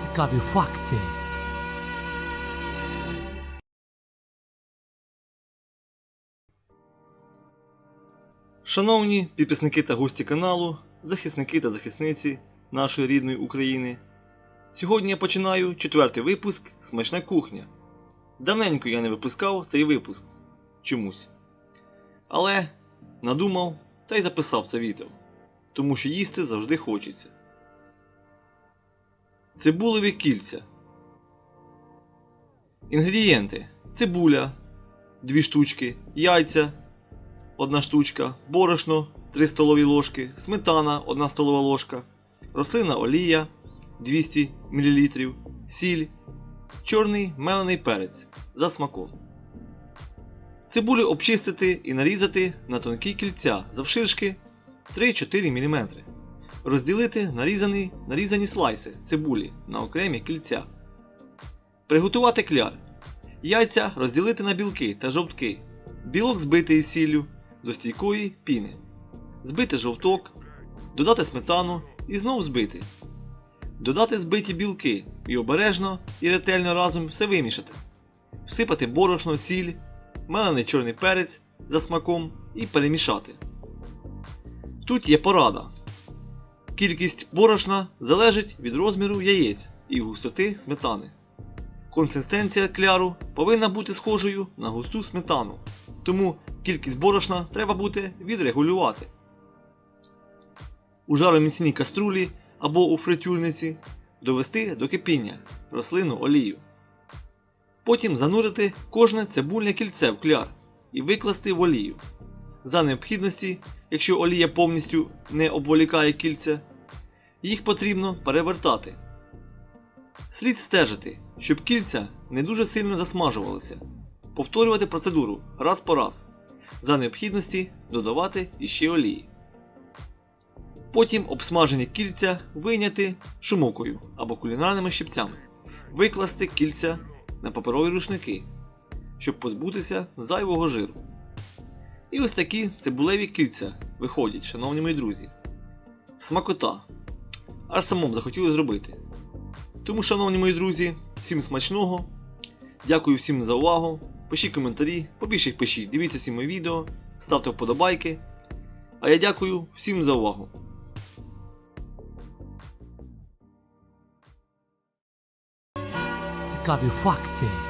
Цікаві факти. Шановні підписники та гості каналу, захисники та захисниці нашої рідної України. Сьогодні я починаю четвертий випуск Смачна кухня. Давненько я не випускав цей випуск чомусь. Але надумав та й записав це відео, тому що їсти завжди хочеться. Цибулеві кільця. Інгредієнти: цибуля 2 штучки, яйця 1 штучка, борошно 3 столові ложки, сметана 1 столова ложка, рослинна олія 200 мл, сіль, чорний мелений перець за смаком. Цибулю обчистити і нарізати на тонкі кільця завширшки 3-4 мм. Розділити нарізані, нарізані слайси цибулі на окремі кільця. Приготувати кляр. Яйця розділити на білки та жовтки. Білок збити із сіллю до стійкої піни. Збити жовток, додати сметану і знову збити. Додати збиті білки і обережно і ретельно разом все вимішати. Всипати борошно, сіль, мелений чорний перець за смаком і перемішати. Тут є порада. Кількість борошна залежить від розміру яєць і густоти сметани. Консистенція кляру повинна бути схожою на густу сметану, тому кількість борошна треба буде відрегулювати. У жароміцній каструлі або у фритюрниці довести до кипіння рослинну олію. Потім занурити кожне цибульне кільце в кляр і викласти в олію. За необхідності, якщо олія повністю не обволікає кільця, їх потрібно перевертати. Слід стежити, щоб кільця не дуже сильно засмажувалися. Повторювати процедуру раз по раз. За необхідності додавати іще олії. Потім обсмажені кільця вийняти шумокою або кулінарними щипцями. Викласти кільця на паперові рушники, щоб позбутися зайвого жиру. І ось такі цибулеві кільця виходять, шановні мої друзі. Смакота. Аж самому захотілося зробити. Тому, шановні мої друзі, всім смачного. Дякую всім за увагу. Пишіть коментарі, побільше їх пишіть, дивіться всі мої відео, ставте вподобайки. А я дякую всім за увагу. Цікаві факти.